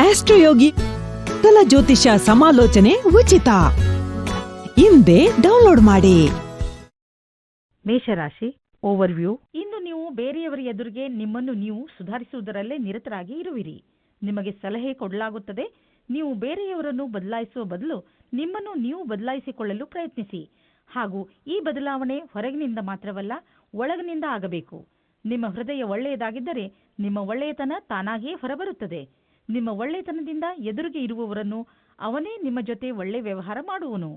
ಆಸ್ಟ್ರೋಯೋಗಿ ಕಲ ಜ್ಯೋತಿಷ ಸಮಾಲೋಚನೆ ಉಚಿತ. ಹಿಂದೆ ಡೌನ್ಲೋಡ್ ಮಾಡಿ. ಮೇಷರಾಶಿ ಓವರ್ವ್ಯೂ. ಇಂದು ನೀವು ಬೇರೆಯವರ ಎದುರಿಗೆ ನಿಮ್ಮನ್ನು ನೀವು ಸುಧಾರಿಸುವುದರಲ್ಲೇ ನಿರತರಾಗಿ ಇರುವಿರಿ. ನಿಮಗೆ ಸಲಹೆ ಕೊಡಲಾಗುತ್ತದೆ. ನೀವು ಬೇರೆಯವರನ್ನು ಬದಲಾಯಿಸುವ ಬದಲು ನಿಮ್ಮನ್ನು ನೀವು ಬದಲಾಯಿಸಿಕೊಳ್ಳಲು ಪ್ರಯತ್ನಿಸಿ. ಹಾಗೂ ಈ ಬದಲಾವಣೆ ಹೊರಗಿನಿಂದ ಮಾತ್ರವಲ್ಲ, ಒಳಗಿನಿಂದ ಆಗಬೇಕು. ನಿಮ್ಮ ಹೃದಯ ಒಳ್ಳೆಯದಾಗಿದ್ದರೆ ನಿಮ್ಮ ಒಳ್ಳೆಯತನ ತಾನಾಗಿಯೇ ಹೊರಬರುತ್ತದೆ. ನಿಮ್ಮ ಒಳ್ಳೆತನದಿಂದ ಎದುರಿಗೆ ಇರುವವರನ್ನು ಅವನೇ ನಿಮ್ಮ ಜೊತೆ ಒಳ್ಳೆ ವ್ಯವಹಾರ ಮಾಡುವನು.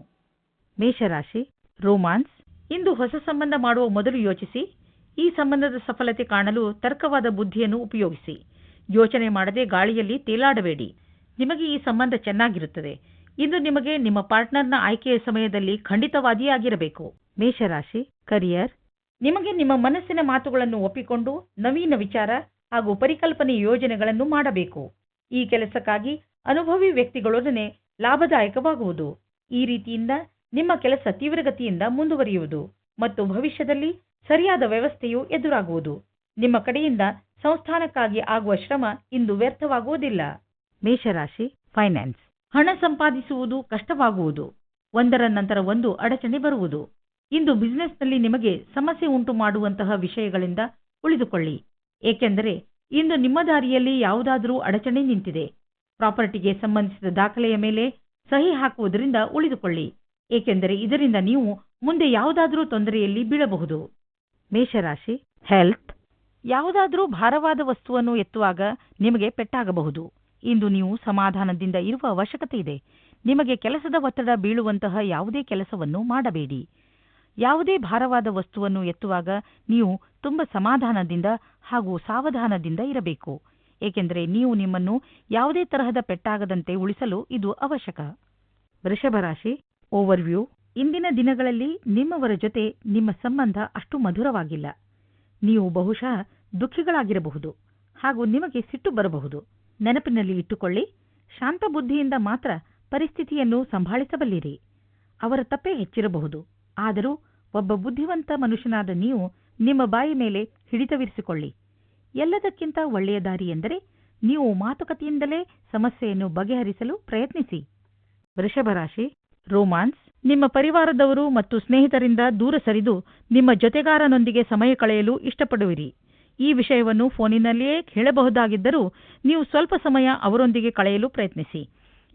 ಮೇಷರಾಶಿ, ರೋಮಾನ್ಸ್, ಇಂದು ಹೊಸ ಸಂಬಂಧ ಮಾಡುವ ಮೊದಲು ಯೋಚಿಸಿ, ಈ ಸಂಬಂಧದ ಸಫಲತೆ ಕಾಣಲು ತರ್ಕವಾದ ಬುದ್ಧಿಯನ್ನು ಉಪಯೋಗಿಸಿ. ಯೋಚನೆ ಮಾಡದೆ ಗಾಳಿಯಲ್ಲಿ ತೇಲಾಡಬೇಡಿ. ನಿಮಗೆ ಈ ಸಂಬಂಧ ಚೆನ್ನಾಗಿರುತ್ತದೆ. ಇಂದು ನಿಮಗೆ ನಿಮ್ಮ ಪಾರ್ಟ್ನರ್ನ ಆಯ್ಕೆಯ ಸಮಯದಲ್ಲಿ ಖಂಡಿತವಾದಿಯೇ ಆಗಿರಬೇಕು. ಮೇಷರಾಶಿ, ಕರಿಯರ್, ನಿಮಗೆ ನಿಮ್ಮ ಮನಸ್ಸಿನ ಮಾತುಗಳನ್ನು ಒಪ್ಪಿಕೊಂಡು ನವೀನ ವಿಚಾರ ಹಾಗೂ ಪರಿಕಲ್ಪನೆ ಯೋಜನೆಗಳನ್ನು ಮಾಡಬೇಕು. ಈ ಕೆಲಸಕ್ಕಾಗಿ ಅನುಭವಿ ವ್ಯಕ್ತಿಗಳೊಡನೆ ಲಾಭದಾಯಕವಾಗುವುದು. ಈ ರೀತಿಯಿಂದ ನಿಮ್ಮ ಕೆಲಸ ತೀವ್ರಗತಿಯಿಂದ ಮುಂದುವರಿಯುವುದು ಮತ್ತು ಭವಿಷ್ಯದಲ್ಲಿ ಸರಿಯಾದ ವ್ಯವಸ್ಥೆಯು ಎದುರಾಗುವುದು. ನಿಮ್ಮ ಕಡೆಯಿಂದ ಸಂಸ್ಥಾನಕ್ಕಾಗಿ ಆಗುವ ಶ್ರಮ ಇಂದು ವ್ಯರ್ಥವಾಗುವುದಿಲ್ಲ. ಮೇಷರಾಶಿ ಫೈನಾನ್ಸ್ ಹಣ ಸಂಪಾದಿಸುವುದು ಕಷ್ಟವಾಗುವುದು. ಒಂದರ ನಂತರ ಒಂದು ಅಡಚಣೆ ಬರುವುದು. ಇಂದು ಬಿಸಿನೆಸ್ನಲ್ಲಿ ನಿಮಗೆ ಸಮಸ್ಯೆ ಉಂಟು ಮಾಡುವಂತಹ ವಿಷಯಗಳಿಂದ ಉಳಿದುಕೊಳ್ಳಿ. ಏಕೆಂದರೆ ಇಂದು ನಿಮ್ಮ ದಾರಿಯಲ್ಲಿ ಯಾವುದಾದರೂ ಅಡಚಣೆ ನಿಂತಿದೆ. ಪ್ರಾಪರ್ಟಿಗೆ ಸಂಬಂಧಿಸಿದ ದಾಖಲೆಯ ಮೇಲೆ ಸಹಿ ಹಾಕುವುದರಿಂದ ಉಳಿದುಕೊಳ್ಳಿ. ಏಕೆಂದರೆ ಇದರಿಂದ ನೀವು ಮುಂದೆ ಯಾವುದಾದರೂ ತೊಂದರೆಯಲ್ಲಿ ಬೀಳಬಹುದು. ಮೇಷರಾಶಿ ಹೆಲ್ತ್ ಯಾವುದಾದರೂ ಭಾರವಾದ ವಸ್ತುವನ್ನು ಎತ್ತುವಾಗ ನಿಮಗೆ ಪೆಟ್ಟಾಗಬಹುದು. ಇಂದು ನೀವು ಸಮಾಧಾನದಿಂದ ಇರುವ ಅವಶ್ಯಕತೆ ಇದೆ. ನಿಮಗೆ ಕೆಲಸದ ಒತ್ತಡ ಬೀಳುವಂತಹ ಯಾವುದೇ ಕೆಲಸವನ್ನು ಮಾಡಬೇಡಿ. ಯಾವುದೇ ಭಾರವಾದ ವಸ್ತುವನ್ನು ಎತ್ತುವಾಗ ನೀವು ತುಂಬ ಸಮಾಧಾನದಿಂದ ಹಾಗೂ ಸಾವಧಾನದಿಂದ ಇರಬೇಕು. ಏಕೆಂದರೆ ನೀವು ನಿಮ್ಮನ್ನು ಯಾವುದೇ ತರಹದ ಪೆಟ್ಟಾಗದಂತೆ ಉಳಿಸಲು ಇದು ಅವಶ್ಯಕ. ವೃಷಭರಾಶಿ ಓವರ್ವ್ಯೂ ಇಂದಿನ ದಿನಗಳಲ್ಲಿ ನಿಮ್ಮವರ ಜೊತೆ ನಿಮ್ಮ ಸಂಬಂಧ ಅಷ್ಟು ಮಧುರವಾಗಿಲ್ಲ. ನೀವು ಬಹುಶಃ ದುಃಖಿಗಳಾಗಿರಬಹುದು ಹಾಗೂ ನಿಮಗೆ ಸಿಟ್ಟು ಬರಬಹುದು. ನೆನಪಿನಲ್ಲಿ ಇಟ್ಟುಕೊಳ್ಳಿ ಶಾಂತ ಬುದ್ಧಿಯಿಂದ ಮಾತ್ರ ಪರಿಸ್ಥಿತಿಯನ್ನು ಸಂಭಾಳಿಸಬಲ್ಲಿರಿ. ಅವರ ತಪ್ಪೇ ಹೆಚ್ಚಿರಬಹುದು. ಆದರೂ ಒಬ್ಬ ಬುದ್ಧಿವಂತ ಮನುಷ್ಯನಾದ ನೀವು ನಿಮ್ಮ ಬಾಯಿ ಮೇಲೆ ಹಿಡಿತವಿರಿಸಿಕೊಳ್ಳಿ. ಎಲ್ಲದಕ್ಕಿಂತ ಒಳ್ಳೆಯ ದಾರಿ ಎಂದರೆ ನೀವು ಮಾತುಕತೆಯಿಂದಲೇ ಸಮಸ್ಯೆಯನ್ನು ಬಗೆಹರಿಸಲು ಪ್ರಯತ್ನಿಸಿ. ವೃಷಭರಾಶಿ ರೋಮಾನ್ಸ್, ನಿಮ್ಮ ಪರಿವಾರದವರು ಮತ್ತು ಸ್ನೇಹಿತರಿಂದ ದೂರ ಸರಿದು ನಿಮ್ಮ ಜೊತೆಗಾರನೊಂದಿಗೆ ಸಮಯ ಕಳೆಯಲು ಇಷ್ಟಪಡುವಿರಿ. ಈ ವಿಷಯವನ್ನು ಫೋನಿನಲ್ಲಿಯೇ ಹೇಳಬಹುದಾಗಿದ್ದರೂ ನೀವು ಸ್ವಲ್ಪ ಸಮಯ ಅವರೊಂದಿಗೆ ಕಳೆಯಲು ಪ್ರಯತ್ನಿಸಿ.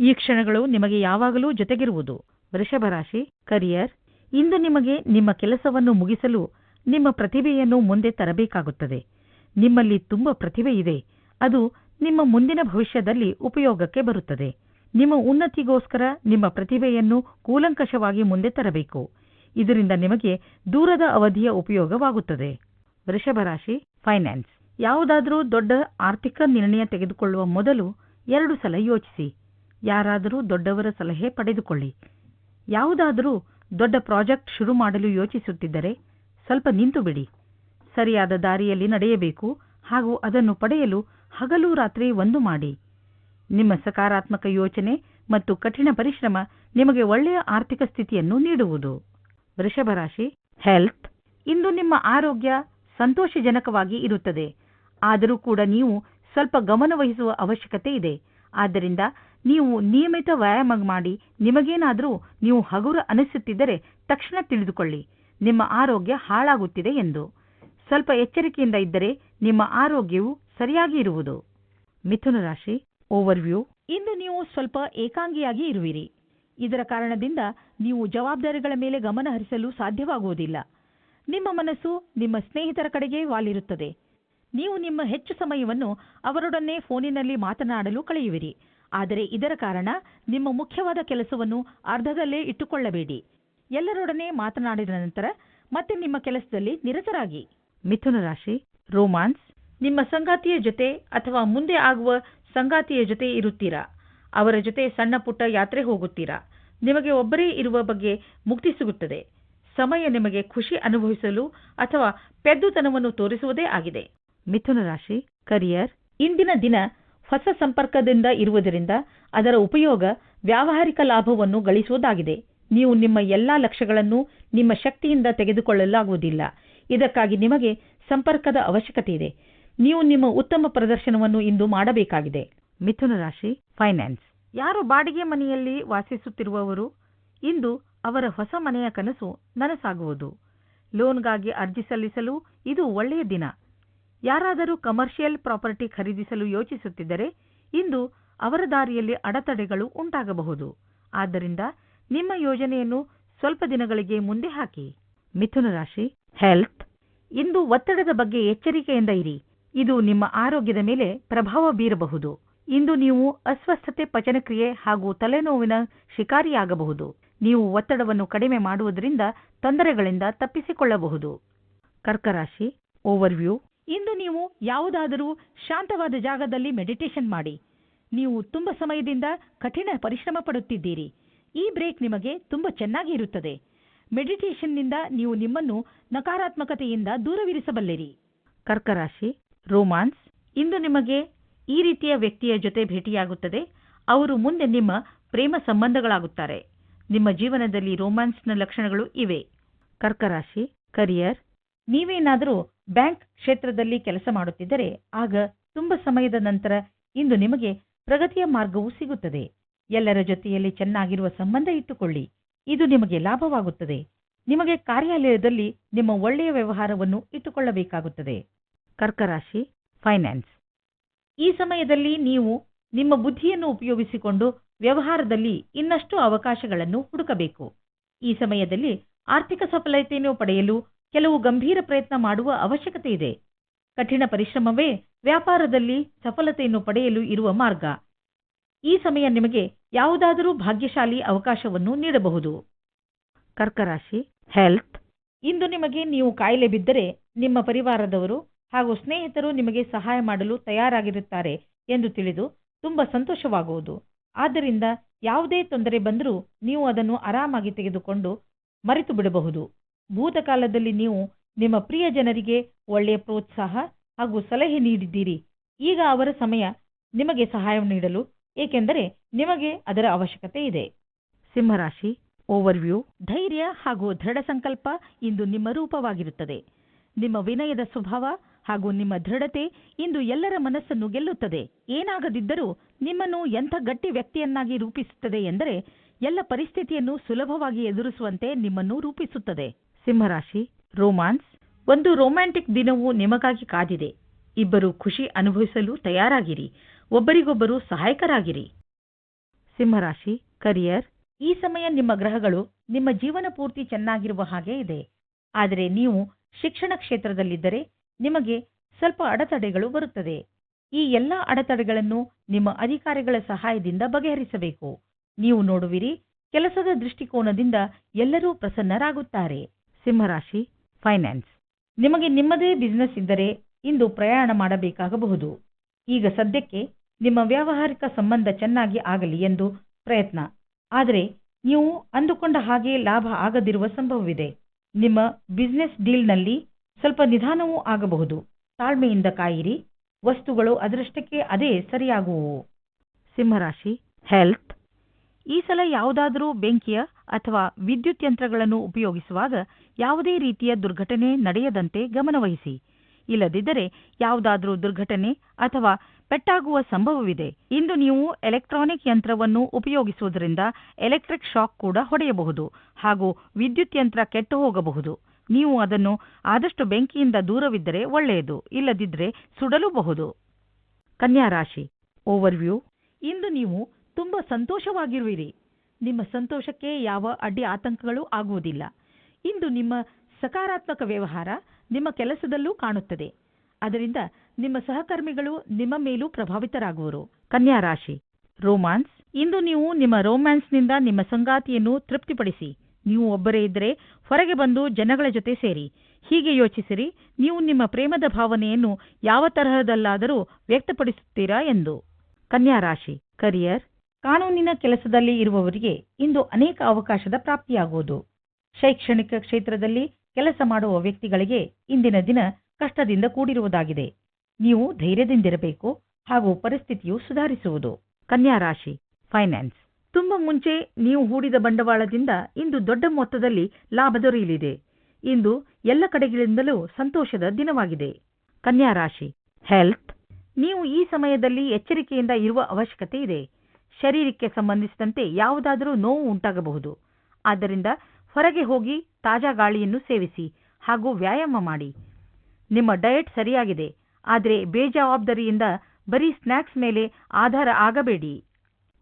ಈ ಕ್ಷಣಗಳು ನಿಮಗೆ ಯಾವಾಗಲೂ ಜೊತೆಗಿರುವುದು. ವೃಷಭರಾಶಿ ಕರಿಯರ್, ಇಂದು ನಿಮಗೆ ನಿಮ್ಮ ಕೆಲಸವನ್ನು ಮುಗಿಸಲು ನಿಮ್ಮ ಪ್ರತಿಭೆಯನ್ನು ಮುಂದೆ ತರಬೇಕಾಗುತ್ತದೆ. ನಿಮ್ಮಲ್ಲಿ ತುಂಬ ಪ್ರತಿಭೆ ಇದೆ. ಅದು ನಿಮ್ಮ ಮುಂದಿನ ಭವಿಷ್ಯದಲ್ಲಿ ಉಪಯೋಗಕ್ಕೆ ಬರುತ್ತದೆ. ನಿಮ್ಮ ಉನ್ನತಿಗೋಸ್ಕರ ನಿಮ್ಮ ಪ್ರತಿಭೆಯನ್ನು ಕೂಲಂಕಷವಾಗಿ ಮುಂದೆ ತರಬೇಕು. ಇದರಿಂದ ನಿಮಗೆ ದೂರದ ಅವಧಿಯ ಉಪಯೋಗವಾಗುತ್ತದೆ. ವೃಷಭರಾಶಿ ಫೈನಾನ್ಸ್ ಯಾವುದಾದರೂ ದೊಡ್ಡ ಆರ್ಥಿಕ ನಿರ್ಣಯ ತೆಗೆದುಕೊಳ್ಳುವ ಮೊದಲು ಎರಡು ಸಲ ಯೋಚಿಸಿ. ಯಾರಾದರೂ ದೊಡ್ಡವರ ಸಲಹೆ ಪಡೆದುಕೊಳ್ಳಿ. ಯಾವುದಾದರೂ ದೊಡ್ಡ ಪ್ರಾಜೆಕ್ಟ್ ಶುರು ಮಾಡಲು ಯೋಚಿಸುತ್ತಿದ್ದರೆ ಸ್ವಲ್ಪ ನಿಂತು ಬಿಡಿ. ಸರಿಯಾದ ದಾರಿಯಲ್ಲಿ ನಡೆಯಬೇಕು ಹಾಗೂ ಅದನ್ನು ಪಡೆಯಲು ಹಗಲು ರಾತ್ರಿ ಒಂದು ಮಾಡಿ. ನಿಮ್ಮ ಸಕಾರಾತ್ಮಕ ಯೋಚನೆ ಮತ್ತು ಕಠಿಣ ಪರಿಶ್ರಮ ನಿಮಗೆ ಒಳ್ಳೆಯ ಆರ್ಥಿಕ ಸ್ಥಿತಿಯನ್ನು ನೀಡುವುದು. ವೃಷಭರಾಶಿ ಹೆಲ್ತ್ ಇಂದು ನಿಮ್ಮ ಆರೋಗ್ಯ ಸಂತೋಷಜನಕವಾಗಿ ಇರುತ್ತದೆ. ಆದರೂ ಕೂಡ ನೀವು ಸ್ವಲ್ಪ ಗಮನವಹಿಸುವ ಅವಶ್ಯಕತೆ ಇದೆ. ಆದ್ದರಿಂದ ನೀವು ನಿಯಮಿತ ವ್ಯಾಯಾಮ ಮಾಡಿ, ನಿಮಗೇನಾದರೂ ನೀವು ಹಗುರ ಅನಿಸುತ್ತಿದ್ದರೆ ತಕ್ಷಣ ತಿಳಿದುಕೊಳ್ಳಿ. ನಿಮ್ಮ ಆರೋಗ್ಯ ಹಾಳಾಗುತ್ತಿದೆ ಎಂದು. ಸ್ವಲ್ಪ ಎಚ್ಚರಿಕೆಯಿಂದ ಇದ್ದರೆ ನಿಮ್ಮ ಆರೋಗ್ಯವು ಸರಿಯಾಗಿ ಇರುವುದು. ಮಿಥುನ ರಾಶಿ ಓವರ್ವ್ಯೂ ಇಂದು ನೀವು ಸ್ವಲ್ಪ ಏಕಾಂಗಿಯಾಗಿ ಇರುವಿರಿ. ಇದರ ಕಾರಣದಿಂದ ನೀವು ಜವಾಬ್ದಾರಿಗಳ ಮೇಲೆ ಗಮನ ಹರಿಸಲು ಸಾಧ್ಯವಾಗುವುದಿಲ್ಲ. ನಿಮ್ಮ ಮನಸ್ಸು ನಿಮ್ಮ ಸ್ನೇಹಿತರ ಕಡೆಗೆ ವಾಲಿರುತ್ತದೆ. ನೀವು ನಿಮ್ಮ ಹೆಚ್ಚು ಸಮಯವನ್ನು ಅವರೊಡನೆ ಫೋನಿನಲ್ಲಿ ಮಾತನಾಡಲು ಕಳೆಯುವಿರಿ. ಆದರೆ ಇದರ ಕಾರಣ ನಿಮ್ಮ ಮುಖ್ಯವಾದ ಕೆಲಸವನ್ನು ಅರ್ಧದಲ್ಲೇ ಇಟ್ಟುಕೊಳ್ಳಬೇಡಿ. ಎಲ್ಲರೊಡನೆ ಮಾತನಾಡಿದ ನಂತರ ಮತ್ತೆ ನಿಮ್ಮ ಕೆಲಸದಲ್ಲಿ ನಿರತರಾಗಿ. ಮಿಥುನ ರಾಶಿ, ರೋಮಾನ್ಸ್, ನಿಮ್ಮ ಸಂಗಾತಿಯ ಜೊತೆ ಅಥವಾ ಮುಂದೆ ಆಗುವ ಸಂಗಾತಿಯ ಜೊತೆ ಇರುತ್ತೀರಾ? ಅವರ ಜೊತೆ ಸಣ್ಣ ಪುಟ್ಟ ಯಾತ್ರೆ ಹೋಗುತ್ತೀರಾ? ನಿಮಗೆ ಒಬ್ಬರೇ ಇರುವ ಬಗ್ಗೆ ಮುಕ್ತಿ ಸಿಗುತ್ತದೆ. ಸಮಯ ನಿಮಗೆ ಖುಷಿ ಅನುಭವಿಸಲು ಅಥವಾ ಪೆದ್ದುತನವನ್ನು ತೋರಿಸುವುದೇ ಆಗಿದೆ. ಮಿಥುನ ರಾಶಿ, ಕರಿಯರ್, ಇಂದಿನ ದಿನ ಹೊಸ ಸಂಪರ್ಕದಿಂದ ಇರುವುದರಿಂದ ಅದರ ಉಪಯೋಗ ವ್ಯಾವಹಾರಿಕ ಲಾಭವನ್ನು ಗಳಿಸುವುದಾಗಿದೆ. ನೀವು ನಿಮ್ಮ ಎಲ್ಲಾ ಲಕ್ಷ್ಯಗಳನ್ನು ನಿಮ್ಮ ಶಕ್ತಿಯಿಂದ ತೆಗೆದುಕೊಳ್ಳಲಾಗುವುದಿಲ್ಲ. ಇದಕ್ಕಾಗಿ ನಿಮಗೆ ಸಂಪರ್ಕದ ಅವಶ್ಯಕತೆ ಇದೆ. ನೀವು ನಿಮ್ಮ ಉತ್ತಮ ಪ್ರದರ್ಶನವನ್ನು ಇಂದು ಮಾಡಬೇಕಾಗಿದೆ. ಮಿಥುನ ರಾಶಿ ಫೈನಾನ್ಸ್ ಯಾರು ಬಾಡಿಗೆ ಮನೆಯಲ್ಲಿ ವಾಸಿಸುತ್ತಿರುವವರು? ಇಂದು ಅವರ ಹೊಸ ಮನೆಯ ಕನಸು ನನಸಾಗುವುದು. ಲೋನ್ಗಾಗಿ ಅರ್ಜಿ ಸಲ್ಲಿಸಲು ಇದು ಒಳ್ಳೆಯ ದಿನ. ಯಾರಾದರೂ ಕಮರ್ಷಿಯಲ್ ಪ್ರಾಪರ್ಟಿ ಖರೀದಿಸಲು ಯೋಚಿಸುತ್ತಿದ್ದರೆ ಇಂದು ಅವರ ದಾರಿಯಲ್ಲಿ ಅಡೆತಡೆಗಳು ಉಂಟಾಗಬಹುದು. ಆದ್ದರಿಂದ ನಿಮ್ಮ ಯೋಜನೆಯನ್ನು ಸ್ವಲ್ಪ ದಿನಗಳಿಗೆ ಮುಂದೆ ಹಾಕಿ. ಮಿಥುನ ರಾಶಿ ಹೆಲ್ತ್ ಇಂದು ಒತ್ತಡದ ಬಗ್ಗೆ ಎಚ್ಚರಿಕೆಯಿಂದ ಇರಿ. ಇದು ನಿಮ್ಮ ಆರೋಗ್ಯದ ಮೇಲೆ ಪ್ರಭಾವ ಬೀರಬಹುದು. ಇಂದು ನೀವು ಅಸ್ವಸ್ಥತೆ, ಪಚನಕ್ರಿಯೆ ಹಾಗೂ ತಲೆನೋವಿನ ಶಿಕಾರಿಯಾಗಬಹುದು. ನೀವು ಒತ್ತಡವನ್ನು ಕಡಿಮೆ ಮಾಡುವುದರಿಂದ ತೊಂದರೆಗಳಿಂದ ತಪ್ಪಿಸಿಕೊಳ್ಳಬಹುದು. ಕರ್ಕರಾಶಿ ಓವರ್ವ್ಯೂ ಇಂದು ನೀವು ಯಾವುದಾದರೂ ಶಾಂತವಾದ ಜಾಗದಲ್ಲಿ ಮೆಡಿಟೇಷನ್ ಮಾಡಿ. ನೀವು ತುಂಬ ಸಮಯದಿಂದ ಕಠಿಣ ಪರಿಶ್ರಮ ಪಡುತ್ತಿದ್ದೀರಿ. ಈ ಬ್ರೇಕ್ ನಿಮಗೆ ತುಂಬ ಚೆನ್ನಾಗಿ ಇರುತ್ತದೆ. ಮೆಡಿಟೇಷನ್ನಿಂದ ನೀವು ನಿಮ್ಮನ್ನು ನಕಾರಾತ್ಮಕತೆಯಿಂದ ದೂರವಿರಿಸಬಲ್ಲಿರಿ. ಕರ್ಕರಾಶಿ, ರೋಮಾನ್ಸ್, ಇಂದು ನಿಮಗೆ ಈ ರೀತಿಯ ವ್ಯಕ್ತಿಯ ಜೊತೆ ಭೇಟಿಯಾಗುತ್ತದೆ. ಅವರು ಮುಂದೆ ನಿಮ್ಮ ಪ್ರೇಮ ಸಂಬಂಧಗಳಾಗುತ್ತಾರೆ. ನಿಮ್ಮ ಜೀವನದಲ್ಲಿ ರೋಮಾನ್ಸ್ನ ಲಕ್ಷಣಗಳು ಇವೆ. ಕರ್ಕರಾಶಿ, ಕರಿಯರ್, ನೀವೇನಾದರೂ ಬ್ಯಾಂಕ್ ಕ್ಷೇತ್ರದಲ್ಲಿ ಕೆಲಸ ಮಾಡುತ್ತಿದ್ದರೆ ಆಗ ತುಂಬ ಸಮಯದ ನಂತರ ಇಂದು ನಿಮಗೆ ಪ್ರಗತಿಯ ಮಾರ್ಗವು ಸಿಗುತ್ತದೆ. ಎಲ್ಲರ ಜೊತೆಯಲ್ಲಿ ಚೆನ್ನಾಗಿರುವ ಸಂಬಂಧ ಇಟ್ಟುಕೊಳ್ಳಿ. ಇದು ನಿಮಗೆ ಲಾಭವಾಗುತ್ತದೆ. ನಿಮಗೆ ಕಾರ್ಯಾಲಯದಲ್ಲಿ ನಿಮ್ಮ ಒಳ್ಳೆಯ ವ್ಯವಹಾರವನ್ನು ಇಟ್ಟುಕೊಳ್ಳಬೇಕಾಗುತ್ತದೆ. ಕರ್ಕರಾಶಿ ಫೈನಾನ್ಸ್ ಈ ಸಮಯದಲ್ಲಿ ನೀವು ನಿಮ್ಮ ಬುದ್ಧಿಯನ್ನು ಉಪಯೋಗಿಸಿಕೊಂಡು ವ್ಯವಹಾರದಲ್ಲಿ ಇನ್ನಷ್ಟು ಅವಕಾಶಗಳನ್ನು ಹುಡುಕಬೇಕು. ಈ ಸಮಯದಲ್ಲಿ ಆರ್ಥಿಕ ಸಫಲತೆಯನ್ನು ಪಡೆಯಲು ಕೆಲವು ಗಂಭೀರ ಪ್ರಯತ್ನ ಮಾಡುವ ಅವಶ್ಯಕತೆ ಇದೆ. ಕಠಿಣ ಪರಿಶ್ರಮವೇ ವ್ಯಾಪಾರದಲ್ಲಿ ಸಫಲತೆಯನ್ನು ಪಡೆಯಲು ಇರುವ ಮಾರ್ಗ. ಈ ಸಮಯ ನಿಮಗೆ ಯಾವುದಾದರೂ ಭಾಗ್ಯಶಾಲಿ ಅವಕಾಶವನ್ನು ನೀಡಬಹುದು. ಕರ್ಕರಾಶಿ ಹೆಲ್ತ್ ಇಂದು ನಿಮಗೆ ನೀವು ಕಾಯಿಲೆ ಬಿದ್ದರೆ ನಿಮ್ಮ ಪರಿವಾರದವರು ಹಾಗೂ ಸ್ನೇಹಿತರು ನಿಮಗೆ ಸಹಾಯ ಮಾಡಲು ತಯಾರಾಗಿರುತ್ತಾರೆ ಎಂದು ತಿಳಿದು ತುಂಬ ಸಂತೋಷವಾಗುವುದು. ಆದ್ದರಿಂದ ಯಾವುದೇ ತೊಂದರೆ ಬಂದರೂ ನೀವು ಅದನ್ನು ಆರಾಮಾಗಿ ತೆಗೆದುಕೊಂಡು ಮರೆತು ಬಿಡಬಹುದು ಭೂತಕಾಲದಲ್ಲಿ ನೀವು ನಿಮ್ಮ ಪ್ರಿಯ ಜನರಿಗೆ ಒಳ್ಳೆಯ ಪ್ರೋತ್ಸಾಹ ಹಾಗೂ ಸಲಹೆ ನೀಡಿದ್ದೀರಿ. ಈಗ ಅವರ ಸಮಯ ನಿಮಗೆ ಸಹಾಯ ನೀಡಲು, ಏಕೆಂದರೆ ನಿಮಗೆ ಅದರ ಅವಶ್ಯಕತೆ ಇದೆ. ಸಿಂಹರಾಶಿ ಓವರ್ವ್ಯೂ ಧೈರ್ಯ ಹಾಗೂ ದೃಢ ಸಂಕಲ್ಪ ಇಂದು ನಿಮ್ಮ ರೂಪವಾಗಿರುತ್ತದೆ. ನಿಮ್ಮ ವಿನಯದ ಸ್ವಭಾವ ಹಾಗೂ ನಿಮ್ಮ ದೃಢತೆ ಇಂದು ಎಲ್ಲರ ಮನಸ್ಸನ್ನು ಗೆಲ್ಲುತ್ತದೆ. ಏನಾಗದಿದ್ದರೂ ನಿಮ್ಮನ್ನು ಎಂಥ ಗಟ್ಟಿ ವ್ಯಕ್ತಿಯನ್ನಾಗಿ ರೂಪಿಸುತ್ತದೆ ಎಂದರೆ ಎಲ್ಲ ಪರಿಸ್ಥಿತಿಯನ್ನು ಸುಲಭವಾಗಿ ಎದುರಿಸುವಂತೆ ನಿಮ್ಮನ್ನು ರೂಪಿಸುತ್ತದೆ. ಸಿಂಹರಾಶಿ ರೋಮಾನ್ಸ್ ಒಂದು ರೊಮ್ಯಾಂಟಿಕ್ ದಿನವು ನಿಮಗಾಗಿ ಕಾದಿದೆ. ಇಬ್ಬರು ಖುಷಿ ಅನುಭವಿಸಲು ತಯಾರಾಗಿರಿ. ಒಬ್ಬರಿಗೊಬ್ಬರು ಸಹಾಯಕರಾಗಿರಿ. ಸಿಂಹರಾಶಿ ಕರಿಯರ್ ಈ ಸಮಯ ನಿಮ್ಮ ಗ್ರಹಗಳು ನಿಮ್ಮ ಜೀವನ ಪೂರ್ತಿ ಚೆನ್ನಾಗಿರುವ ಹಾಗೆ ಇದೆ. ಆದರೆ ನೀವು ಶಿಕ್ಷಣ ಕ್ಷೇತ್ರದಲ್ಲಿದ್ದರೆ ನಿಮಗೆ ಸ್ವಲ್ಪ ಅಡೆತಡೆಗಳು ಬರುತ್ತದೆ. ಈ ಎಲ್ಲ ಅಡೆತಡೆಗಳನ್ನು ನಿಮ್ಮ ಅಧಿಕಾರಿಗಳ ಸಹಾಯದಿಂದ ಬಗೆಹರಿಸಬೇಕು. ನೀವು ನೋಡುವಿರಿ, ಕೆಲಸದ ದೃಷ್ಟಿಕೋನದಿಂದ ಎಲ್ಲರೂ ಪ್ರಸನ್ನರಾಗುತ್ತಾರೆ. ಸಿಂಹರಾಶಿ ಫೈನಾನ್ಸ್ ನಿಮಗೆ ನಿಮ್ಮದೇ ಬಿಸಿನೆಸ್ ಇದ್ದರೆ ಇಂದು ಪ್ರಯಾಣ ಮಾಡಬೇಕಾಗಬಹುದು. ಈಗ ಸದ್ಯಕ್ಕೆ ನಿಮ್ಮ ವ್ಯಾವಹಾರಿಕ ಸಂಬಂಧ ಚೆನ್ನಾಗಿ ಆಗಲಿ ಎಂದು ಪ್ರಯತ್ನ. ಆದರೆ ನೀವು ಅಂದುಕೊಂಡ ಹಾಗೆ ಲಾಭ ಆಗದಿರುವ ಸಂಭವವಿದೆ. ನಿಮ್ಮ ಬಿಸಿನೆಸ್ ಡೀಲ್ನಲ್ಲಿ ಸ್ವಲ್ಪ ನಿಧಾನವೂ ಆಗಬಹುದು. ತಾಳ್ಮೆಯಿಂದ ಕಾಯಿರಿ. ವಸ್ತುಗಳು ಅದರಷ್ಟಕ್ಕೆ ಅದೇ ಸರಿಯಾಗುವು ಸಿಂಹರಾಶಿ ಹೆಲ್ತ್ ಈ ಸಲ ಯಾವುದಾದರೂ ಬೆಂಕಿಯ ಅಥವಾ ವಿದ್ಯುತ್ ಯಂತ್ರಗಳನ್ನು ಉಪಯೋಗಿಸುವಾಗ ಯಾವುದೇ ರೀತಿಯ ದುರ್ಘಟನೆ ನಡೆಯದಂತೆ ಗಮನವಹಿಸಿ. ಇಲ್ಲದಿದ್ದರೆ ಯಾವುದಾದರೂ ದುರ್ಘಟನೆ ಅಥವಾ ಪೆಟ್ಟಾಗುವ ಸಂಭವವಿದೆ. ಇಂದು ನೀವು ಎಲೆಕ್ಟ್ರಾನಿಕ್ ಯಂತ್ರವನ್ನು ಉಪಯೋಗಿಸುವುದರಿಂದ ಎಲೆಕ್ಟ್ರಿಕ್ ಶಾಕ್ ಕೂಡ ಹೊಡೆಯಬಹುದು ಹಾಗೂ ವಿದ್ಯುತ್ ಯಂತ್ರ ಕೆಟ್ಟು ಹೋಗಬಹುದು. ನೀವು ಅದನ್ನು ಆದಷ್ಟು ಬೆಂಕಿಯಿಂದ ದೂರವಿದ್ದರೆ ಒಳ್ಳೆಯದು, ಇಲ್ಲದಿದ್ದರೆ ಸುಡಲೂಬಹುದು. ಕನ್ಯಾ ರಾಶಿ, ಓವರ್ವ್ಯೂ. ಇಂದು ನೀವು ತುಂಬ ಸಂತೋಷವಾಗಿರುವಿರಿ. ನಿಮ್ಮ ಸಂತೋಷಕ್ಕೆ ಯಾವ ಅಡ್ಡಿ ಆತಂಕಗಳು ಆಗುವುದಿಲ್ಲ. ಇಂದು ನಿಮ್ಮ ಸಕಾರಾತ್ಮಕ ವ್ಯವಹಾರ ನಿಮ್ಮ ಕೆಲಸದಲ್ಲೂ ಕಾಣುತ್ತದೆ. ಅದರಿಂದ ನಿಮ್ಮ ಸಹಕರ್ಮಿಗಳು ನಿಮ್ಮ ಮೇಲೂ ಪ್ರಭಾವಿತರಾಗುವರು. ಕನ್ಯಾ ರಾಶಿ. ರೋಮಾನ್ಸ್. ಇಂದು ನೀವು ನಿಮ್ಮ ರೋಮ್ಯಾನ್ಸ್ನಿಂದ ನಿಮ್ಮ ಸಂಗಾತಿಯನ್ನು ತೃಪ್ತಿಪಡಿಸಿ. ನೀವು ಒಬ್ಬರೇ ಇದ್ದರೆ ಹೊರಗೆ ಬಂದು ಜನಗಳ ಜೊತೆ ಸೇರಿ. ಹೀಗೆ ಯೋಚಿಸಿರಿ, ನೀವು ನಿಮ್ಮ ಪ್ರೇಮದ ಭಾವನೆಯನ್ನು ಯಾವ ತರಹದಲ್ಲಾದರೂ ವ್ಯಕ್ತಪಡಿಸುತ್ತೀರಾ ಎಂದು. ಕನ್ಯಾ ರಾಶಿ. ಕರಿಯರ್. ಕಾನೂನಿನ ಕೆಲಸದಲ್ಲಿ ಇರುವವರಿಗೆ ಇಂದು ಅನೇಕ ಅವಕಾಶದ ಪ್ರಾಪ್ತಿಯಾಗುವುದು. ಶೈಕ್ಷಣಿಕ ಕ್ಷೇತ್ರದಲ್ಲಿ ಕೆಲಸ ಮಾಡುವ ವ್ಯಕ್ತಿಗಳಿಗೆ ಇಂದಿನ ದಿನ ಕಷ್ಟದಿಂದ ಕೂಡಿರುವುದಾಗಿದೆ. ನೀವು ಧೈರ್ಯದಿಂದಿರಬೇಕು ಹಾಗೂ ಪರಿಸ್ಥಿತಿಯು ಸುಧಾರಿಸುವುದು. ಕನ್ಯಾ ರಾಶಿ, ಫೈನಾನ್ಸ್. ತುಂಬಾ ಮುಂಚೆ ನೀವು ಹೂಡಿದ ಬಂಡವಾಳದಿಂದ ಇಂದು ದೊಡ್ಡ ಮೊತ್ತದಲ್ಲಿ ಲಾಭ ದೊರೆಯಲಿದೆ. ಇಂದು ಎಲ್ಲ ಕಡೆಗಳಿಂದಲೂ ಸಂತೋಷದ ದಿನವಾಗಿದೆ. ಕನ್ಯಾ ರಾಶಿ, ಹೆಲ್ತ್. ನೀವು ಈ ಸಮಯದಲ್ಲಿ ಎಚ್ಚರಿಕೆಯಿಂದ ಇರುವ ಅವಶ್ಯಕತೆ ಇದೆ. ಶರೀರಕ್ಕೆ ಸಂಬಂಧಿಸಿದಂತೆ ಯಾವುದಾದರೂ ನೋವು ಉಂಟಾಗಬಹುದು. ಆದ್ದರಿಂದ ಹೊರಗೆ ಹೋಗಿ ತಾಜಾ ಗಾಳಿಯನ್ನು ಸೇವಿಸಿ ಹಾಗೂ ವ್ಯಾಯಾಮ ಮಾಡಿ. ನಿಮ್ಮ ಡಯಟ್ ಸರಿಯಾಗಿದೆ, ಆದರೆ ಬೇಜವಾಬ್ದಾರಿಯಿಂದ ಬರೀ ಸ್ನ್ಯಾಕ್ಸ್ ಮೇಲೆ ಆಧಾರ ಆಗಬೇಡಿ.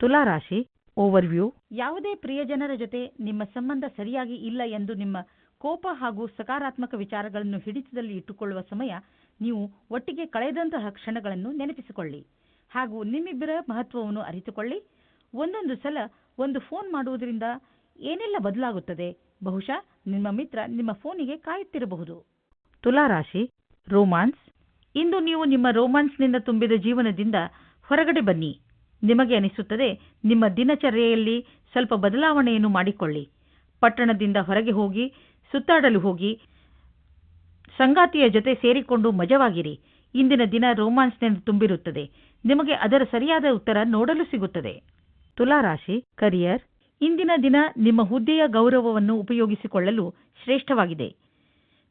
ತುಲಾರಾಶಿ ಓವರ್ವ್ಯೂ. ಯಾವುದೇ ಪ್ರಿಯಜನರ ಜೊತೆ ನಿಮ್ಮ ಸಂಬಂಧ ಸರಿಯಾಗಿ ಇಲ್ಲ ಎಂದು ನಿಮ್ಮ ಕೋಪ ಹಾಗೂ ಸಕಾರಾತ್ಮಕ ವಿಚಾರಗಳನ್ನು ಹಿಡಿತದಲ್ಲಿ ಇಟ್ಟುಕೊಳ್ಳುವ ಸಮಯ ನೀವು ಒಟ್ಟಿಗೆ ಕಳೆದಂತಹ ಕ್ಷಣಗಳನ್ನು ನೆನಪಿಸಿಕೊಳ್ಳಿ ಹಾಗೂ ನಿಮ್ಮಿಬ್ಬರ ಮಹತ್ವವನ್ನು ಅರಿತುಕೊಳ್ಳಿ. ಒಂದೊಂದು ಸಲ ಒಂದು ಫೋನ್ ಮಾಡುವುದರಿಂದ ಏನೆಲ್ಲ ಬದಲಾಗುತ್ತದೆ? ಬಹುಶಃ ನಿಮ್ಮ ಮಿತ್ರ ನಿಮ್ಮ ಫೋನಿಗೆ ಕಾಯುತ್ತಿರಬಹುದು. ತುಲಾರಾಶಿ ರೋಮಾನ್ಸ್. ಇಂದು ನೀವು ನಿಮ್ಮ ರೋಮಾನ್ಸ್ನಿಂದ ತುಂಬಿದ ಜೀವನದಿಂದ ಹೊರಗಡೆ ಬನ್ನಿ. ನಿಮಗೆ ಅನಿಸುತ್ತದೆ, ನಿಮ್ಮ ದಿನಚರ್ಯೆಯಲ್ಲಿ ಸ್ವಲ್ಪ ಬದಲಾವಣೆಯನ್ನು ಮಾಡಿಕೊಳ್ಳಿ. ಪಟ್ಟಣದಿಂದ ಹೊರಗೆ ಹೋಗಿ, ಸುತ್ತಾಡಲು ಹೋಗಿ, ಸಂಗಾತಿಯ ಜೊತೆ ಸೇರಿಕೊಂಡು ಮಜವಾಗಿರಿ. ಇಂದಿನ ದಿನ ರೋಮಾನ್ಸ್ನಿಂದ ತುಂಬಿರುತ್ತದೆ. ನಿಮಗೆ ಅದರ ಸರಿಯಾದ ಉತ್ತರ ನೋಡಲು ಸಿಗುತ್ತದೆ. ತುಲಾರಾಶಿ ಕರಿಯರ್. ಇಂದಿನ ದಿನ ನಿಮ್ಮ ಹುದ್ದೆಯ ಗೌರವವನ್ನು ಉಪಯೋಗಿಸಿಕೊಳ್ಳಲು ಶ್ರೇಷ್ಠವಾಗಿದೆ.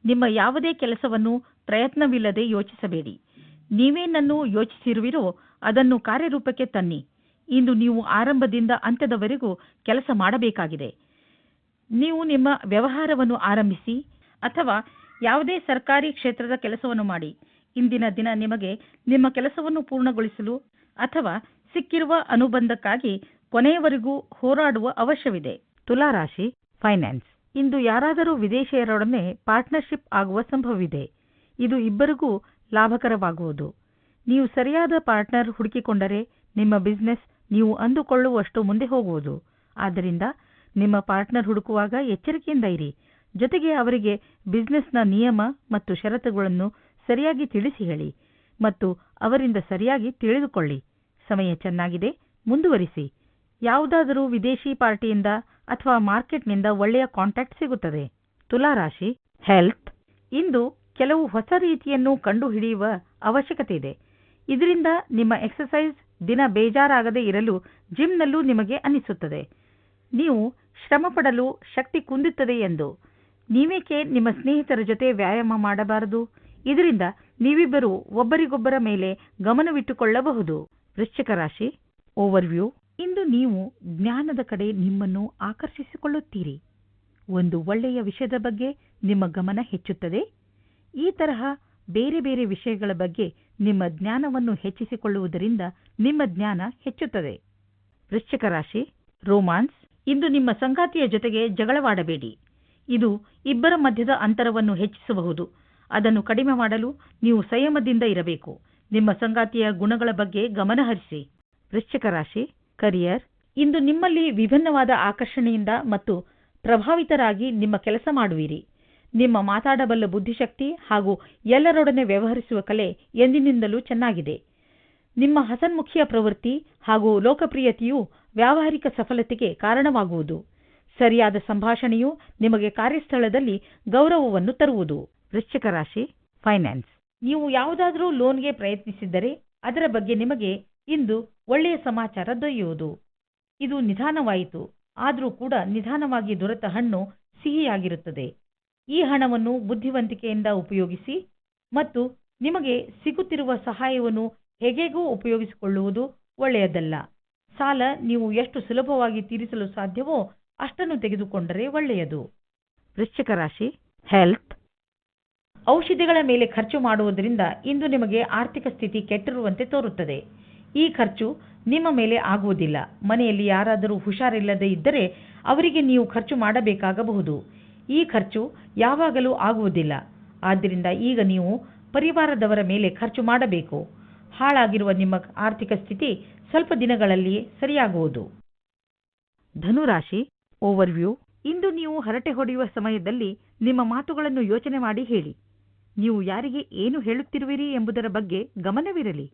ನಿಮ್ಮ ಯಾವುದೇ ಕೆಲಸವನ್ನು ಪ್ರಯತ್ನವಿಲ್ಲದೆ ಯೋಚಿಸಬೇಡಿ. ನೀವೇನನ್ನು ಯೋಚಿಸಿರುವಿರೋ ಅದನ್ನು ಕಾರ್ಯರೂಪಕ್ಕೆ ತನ್ನಿ. ಇಂದು ನೀವು ಆರಂಭದಿಂದ ಅಂತ್ಯದವರೆಗೂ ಕೆಲಸ ಮಾಡಬೇಕಾಗಿದೆ. ನೀವು ನಿಮ್ಮ ವ್ಯವಹಾರವನ್ನು ಆರಂಭಿಸಿ ಅಥವಾ ಯಾವುದೇ ಸರ್ಕಾರಿ ಕ್ಷೇತ್ರದ ಕೆಲಸವನ್ನು ಮಾಡಿ. ಇಂದಿನ ದಿನ ನಿಮಗೆ ನಿಮ್ಮ ಕೆಲಸವನ್ನು ಪೂರ್ಣಗೊಳಿಸಲು ಅಥವಾ ಸಿಕ್ಕಿರುವ ಅನುಬಂಧಕ್ಕಾಗಿ ಕೊನೆಯವರೆಗೂ ಹೋರಾಡುವ ಅವಶ್ಯವಿದೆ. ತುಲಾರಾಶಿ ಫೈನಾನ್ಸ್. ಇಂದು ಯಾರಾದರೂ ವಿದೇಶಿಯರೊಡನೆ ಪಾರ್ಟ್ನರ್ಶಿಪ್ ಆಗುವ ಸಂಭವವಿದೆ. ಇದು ಇಬ್ಬರಿಗೂ ಲಾಭಕರವಾಗುವುದು. ನೀವು ಸರಿಯಾದ ಪಾರ್ಟ್ನರ್ ಹುಡುಕಿಕೊಂಡರೆ ನಿಮ್ಮ ಬಿಸ್ನೆಸ್ ನೀವು ಅಂದುಕೊಳ್ಳುವಷ್ಟು ಮುಂದೆ ಹೋಗುವುದು. ಆದ್ದರಿಂದ ನಿಮ್ಮ ಪಾರ್ಟ್ನರ್ ಹುಡುಕುವಾಗ ಎಚ್ಚರಿಕೆಯಿಂದ ಇರಿ. ಜೊತೆಗೆ ಅವರಿಗೆ ಬಿಸ್ನೆಸ್ನ ನಿಯಮ ಮತ್ತು ಷರತ್ತುಗಳನ್ನು ಸರಿಯಾಗಿ ತಿಳಿಸಿ ಹೇಳಿ ಮತ್ತು ಅವರಿಂದ ಸರಿಯಾಗಿ ತಿಳಿದುಕೊಳ್ಳಿ. ಸಮಯ ಚೆನ್ನಾಗಿದೆ, ಮುಂದುವರಿಸಿ. ಯಾವುದಾದರೂ ವಿದೇಶಿ ಪಾರ್ಟಿಯಿಂದ ಅಥವಾ ಮಾರ್ಕೆಟ್ನಿಂದ ಒಳ್ಳೆಯ ಕಾಂಟ್ಯಾಕ್ಟ್ ಸಿಗುತ್ತದೆ. ತುಲಾರಾಶಿ ಹೆಲ್ತ್ ಇಂದು ಕೆಲವು ಹೊಸ ರೀತಿಯನ್ನು ಕಂಡುಹಿಡಿಯುವ ಅವಶ್ಯಕತೆ ಇದೆ. ಇದರಿಂದ ನಿಮ್ಮ ಎಕ್ಸಸೈಸ್ ದಿನ ಬೇಜಾರಾಗದೇ ಇರಲು ಜಿಮ್ನಲ್ಲೂ ನಿಮಗೆ ಅನಿಸುತ್ತದೆ. ನೀವು ಶ್ರಮಪಡಲು ಶಕ್ತಿ ಕುಂದುತ್ತದೆ ಎಂದು. ನೀವೇಕೆ ನಿಮ್ಮ ಸ್ನೇಹಿತರ ಜೊತೆ ವ್ಯಾಯಾಮ ಮಾಡಬಾರದು? ಇದರಿಂದ ನೀವಿಬ್ಬರು ಒಬ್ಬರಿಗೊಬ್ಬರ ಮೇಲೆ ಗಮನವಿಟ್ಟುಕೊಳ್ಳಬಹುದು. ವೃಶ್ಚಿಕ ರಾಶಿ ಓವರ್ವ್ಯೂ ಇಂದು ನೀವು ಜ್ಞಾನದ ಕಡೆ ನಿಮ್ಮನ್ನು ಆಕರ್ಷಿಸಿಕೊಳ್ಳುತ್ತೀರಿ. ಒಂದು ಒಳ್ಳೆಯ ವಿಷಯದ ಬಗ್ಗೆ ನಿಮ್ಮ ಗಮನ ಹೆಚ್ಚುತ್ತದೆ. ಈ ತರಹ ಬೇರೆ ಬೇರೆ ವಿಷಯಗಳ ಬಗ್ಗೆ ನಿಮ್ಮ ಜ್ಞಾನವನ್ನು ಹೆಚ್ಚಿಸಿಕೊಳ್ಳುವುದರಿಂದ ನಿಮ್ಮ ಜ್ಞಾನ ಹೆಚ್ಚುತ್ತದೆ. ವೃಶ್ಚಿಕ ರಾಶಿ, ರೋಮಾನ್ಸ್, ಇಂದು ನಿಮ್ಮ ಸಂಗಾತಿಯ ಜೊತೆಗೆ ಜಗಳವಾಡಬೇಡಿ. ಇದು ಇಬ್ಬರ ಮಧ್ಯದ ಅಂತರವನ್ನು ಹೆಚ್ಚಿಸಬಹುದು. ಅದನ್ನು ಕಡಿಮೆ ಮಾಡಲು ನೀವು ಸಂಯಮದಿಂದ ಇರಬೇಕು. ನಿಮ್ಮ ಸಂಗಾತಿಯ ಗುಣಗಳ ಬಗ್ಗೆ ಗಮನಹರಿಸಿ. ವೃಶ್ಚಿಕ ರಾಶಿ ಕರಿಯರ್, ಇಂದು ನಿಮ್ಮಲ್ಲಿ ವಿಭಿನ್ನವಾದ ಆಕರ್ಷಣೆಯಿಂದ ಮತ್ತು ಪ್ರಭಾವಿತರಾಗಿ ನಿಮ್ಮ ಕೆಲಸ ಮಾಡುವಿರಿ. ನಿಮ್ಮ ಮಾತಾಡಬಲ್ಲ ಬುದ್ಧಿಶಕ್ತಿ ಹಾಗೂ ಎಲ್ಲರೊಡನೆ ವ್ಯವಹರಿಸುವ ಕಲೆ ಎಂದಿನಿಂದಲೂ ಚೆನ್ನಾಗಿದೆ. ನಿಮ್ಮ ಹಸನ್ಮುಖಿಯ ಪ್ರವೃತ್ತಿ ಹಾಗೂ ಲೋಕಪ್ರಿಯತೆಯು ವ್ಯಾವಹಾರಿಕ ಸಫಲತೆಗೆ ಕಾರಣವಾಗುವುದು. ಸರಿಯಾದ ಸಂಭಾಷಣೆಯು ನಿಮಗೆ ಕಾರ್ಯಸ್ಥಳದಲ್ಲಿ ಗೌರವವನ್ನು ತರುವುದು. ವೃಶ್ಚಿಕ ರಾಶಿ, ಫೈನಾನ್ಸ್. ನೀವು ಯಾವುದಾದರೂ ಲೋನ್ಗೆ ಪ್ರಯತ್ನಿಸಿದ್ದರೆ ಅದರ ಬಗ್ಗೆ ನಿಮಗೆ ಇಂದು ಒಳ್ಳೆಯ ಸಮಾಚಾರ ದೊಯ್ಯುವುದು ಇದು ನಿಧಾನವಾಯಿತು. ಆದರೂ ಕೂಡ ನಿಧಾನವಾಗಿ ದೊರೆತ ಹಣ್ಣು ಸಿಹಿಯಾಗಿರುತ್ತದೆ. ಈ ಹಣವನ್ನು ಬುದ್ಧಿವಂತಿಕೆಯಿಂದ ಉಪಯೋಗಿಸಿ ಮತ್ತು ನಿಮಗೆ ಸಿಗುತ್ತಿರುವ ಸಹಾಯವನ್ನು ಹೇಗೆಗೂ ಉಪಯೋಗಿಸಿಕೊಳ್ಳುವುದು ಒಳ್ಳೆಯದಲ್ಲ. ಸಾಲ ನೀವು ಎಷ್ಟು ಸುಲಭವಾಗಿ ತೀರಿಸಲು ಸಾಧ್ಯವೋ ಅಷ್ಟನ್ನು ತೆಗೆದುಕೊಂಡರೆ ಒಳ್ಳೆಯದು. ವೃಶ್ಚಿಕ ರಾಶಿ ಹೆಲ್ತ್ ಔಷಧಿಗಳ ಮೇಲೆ ಖರ್ಚು ಮಾಡುವುದರಿಂದ ಇಂದು ನಿಮಗೆ ಆರ್ಥಿಕ ಸ್ಥಿತಿ ಕೆಟ್ಟಿರುವಂತೆ ತೋರುತ್ತದೆ. ಈ ಖರ್ಚು ನಿಮ್ಮ ಮೇಲೆ ಆಗುವುದಿಲ್ಲ. ಮನೆಯಲ್ಲಿ ಯಾರಾದರೂ ಹುಷಾರಿಲ್ಲದೆ ಇದ್ದರೆ ಅವರಿಗೆ ನೀವು ಖರ್ಚು ಮಾಡಬೇಕಾಗಬಹುದು. ಈ ಖರ್ಚು ಯಾವಾಗಲೂ ಆಗುವುದಿಲ್ಲ. ಆದ್ದರಿಂದ ಈಗ ನೀವು ಪರಿವಾರದವರ ಮೇಲೆ ಖರ್ಚು ಮಾಡಬೇಕು. ಹಾಳಾಗಿರುವ ನಿಮ್ಮ ಆರ್ಥಿಕ ಸ್ಥಿತಿ ಸ್ವಲ್ಪ ದಿನಗಳಲ್ಲಿ ಸರಿಯಾಗುವುದು. ಧನುರಾಶಿ, ಓವರ್ವ್ಯೂ. ಇಂದು ನೀವು ಹರಟೆ ಹೊಡೆಯುವ ಸಮಯದಲ್ಲಿ ನಿಮ್ಮ ಮಾತುಗಳನ್ನು ಯೋಚನೆ ಮಾಡಿ ಹೇಳಿ. ನೀವು ಯಾರಿಗೆ ಏನು ಹೇಳುತ್ತಿರುವಿರಿ ಎಂಬುದರ ಬಗ್ಗೆ ಗಮನವಿರಲಿ.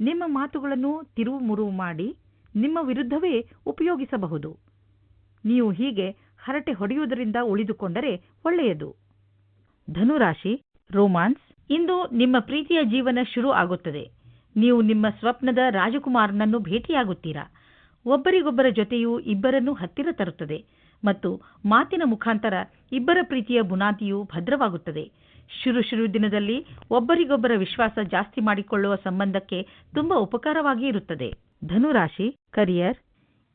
ನಿಮ್ಮ ಮಾತುಗಳನ್ನು ತಿರುವು ಮುರುವು ಮಾಡಿ ನಿಮ್ಮ ವಿರುದ್ಧವೇ ಉಪಯೋಗಿಸಬಹುದು. ನೀವು ಹೀಗೆ ಹರಟೆ ಹೊಡೆಯುವುದರಿಂದ ಉಳಿದುಕೊಂಡರೆ ಒಳ್ಳೆಯದು. ಧನುರಾಶಿ, ರೋಮಾನ್ಸ್, ಇಂದು ನಿಮ್ಮ ಪ್ರೀತಿಯ ಜೀವನ ಶುರು ಆಗುತ್ತದೆ. ನೀವು ನಿಮ್ಮ ಸ್ವಪ್ನದ ರಾಜಕುಮಾರನನ್ನು ಭೇಟಿಯಾಗುತ್ತೀರಾ. ಒಬ್ಬರಿಗೊಬ್ಬರ ಜೊತೆಯು ಇಬ್ಬರನ್ನು ಹತ್ತಿರ ತರುತ್ತದೆ ಮತ್ತು ಮಾತಿನ ಮುಖಾಂತರ ಇಬ್ಬರ ಪ್ರೀತಿಯ ಬುನಾದಿಯು ಭದ್ರವಾಗುತ್ತದೆ. ಶುರು ಶುರು ದಿನದಲ್ಲಿ ಒಬ್ಬರಿಗೊಬ್ಬರ ವಿಶ್ವಾಸ ಜಾಸ್ತಿ ಮಾಡಿಕೊಳ್ಳುವ ಸಂಬಂಧಕ್ಕೆ ತುಂಬಾ ಉಪಕಾರವಾಗಿ ಇರುತ್ತದೆ. ಧನುರಾಶಿ, ಕರಿಯರ್,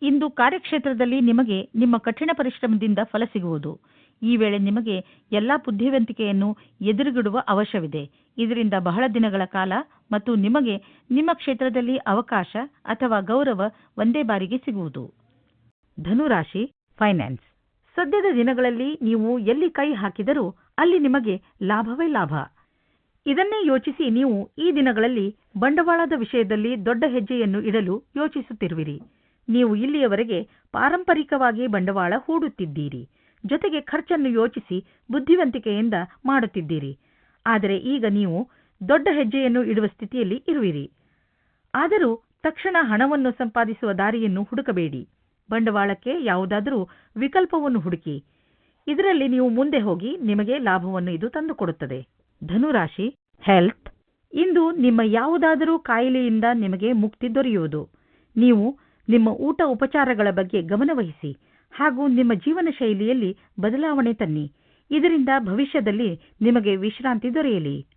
ಇಂದು ಕಾರ್ಯಕ್ಷೇತ್ರದಲ್ಲಿ ನಿಮಗೆ ನಿಮ್ಮ ಕಠಿಣ ಪರಿಶ್ರಮದಿಂದ ಫಲ ಸಿಗುವುದು. ಈ ವೇಳೆ ನಿಮಗೆ ಎಲ್ಲಾ ಬುದ್ಧಿವಂತಿಕೆಯನ್ನು ಎದುರುಗಿಡುವ ಅವಶ್ಯವಿದೆ. ಇದರಿಂದ ಬಹಳ ದಿನಗಳ ಕಾಲ ಮತ್ತು ನಿಮಗೆ ನಿಮ್ಮ ಕ್ಷೇತ್ರದಲ್ಲಿ ಅವಕಾಶ ಅಥವಾ ಗೌರವ ಒಂದೇ ಬಾರಿಗೆ ಸಿಗುವುದು. ಧನುರಾಶಿ, ಫೈನಾನ್ಸ್. ಸದ್ಯದ ದಿನಗಳಲ್ಲಿ ನೀವು ಎಲ್ಲಿ ಕೈ ಹಾಕಿದರೂ ಅಲ್ಲಿ ನಿಮಗೆ ಲಾಭವೇ ಲಾಭ. ಇದನ್ನೇ ಯೋಚಿಸಿ ನೀವು ಈ ದಿನಗಳಲ್ಲಿ ಬಂಡವಾಳದ ವಿಷಯದಲ್ಲಿ ದೊಡ್ಡ ಹೆಜ್ಜೆಯನ್ನು ಇಡಲು ಯೋಚಿಸುತ್ತಿರುವಿರಿ. ನೀವು ಇಲ್ಲಿಯವರೆಗೆ ಪಾರಂಪರಿಕವಾಗಿ ಬಂಡವಾಳ ಹೂಡುತ್ತಿದ್ದೀರಿ. ಜೊತೆಗೆ ಖರ್ಚನ್ನು ಯೋಚಿಸಿ ಬುದ್ಧಿವಂತಿಕೆಯಿಂದ ಮಾಡುತ್ತಿದ್ದೀರಿ. ಆದರೆ ಈಗ ನೀವು ದೊಡ್ಡ ಹೆಜ್ಜೆಯನ್ನು ಇಡುವ ಸ್ಥಿತಿಯಲ್ಲಿ ಇರುವಿರಿ. ಆದರೂ ತಕ್ಷಣ ಹಣವನ್ನು ಸಂಪಾದಿಸುವ ದಾರಿಯನ್ನು ಹುಡುಕಬೇಡಿ. ಬಂಡವಾಳಕ್ಕೆ ಯಾವುದಾದರೂ ವಿಕಲ್ಪವನ್ನು ಹುಡುಕಿ. ಇದರಲ್ಲಿ ನೀವು ಮುಂದೆ ಹೋಗಿ ನಿಮಗೆ ಲಾಭವನ್ನು ಇದು ತಂದುಕೊಡುತ್ತದೆ. ಧನುರಾಶಿ ಹೆಲ್ತ್ ಇಂದು ನಿಮ್ಮ ಯಾವುದಾದರೂ ಕಾಯಿಲೆಯಿಂದ ನಿಮಗೆ ಮುಕ್ತಿ ದೊರೆಯುವುದು. ನೀವು ನಿಮ್ಮ ಊಟ ಉಪಚಾರಗಳ ಬಗ್ಗೆ ಗಮನವಹಿಸಿ ಹಾಗೂ ನಿಮ್ಮ ಜೀವನ ಶೈಲಿಯಲ್ಲಿ ಬದಲಾವಣೆ ತನ್ನಿ. ಇದರಿಂದ ಭವಿಷ್ಯದಲ್ಲಿ ನಿಮಗೆ ವಿಶ್ರಾಂತಿ ದೊರೆಯಲಿ.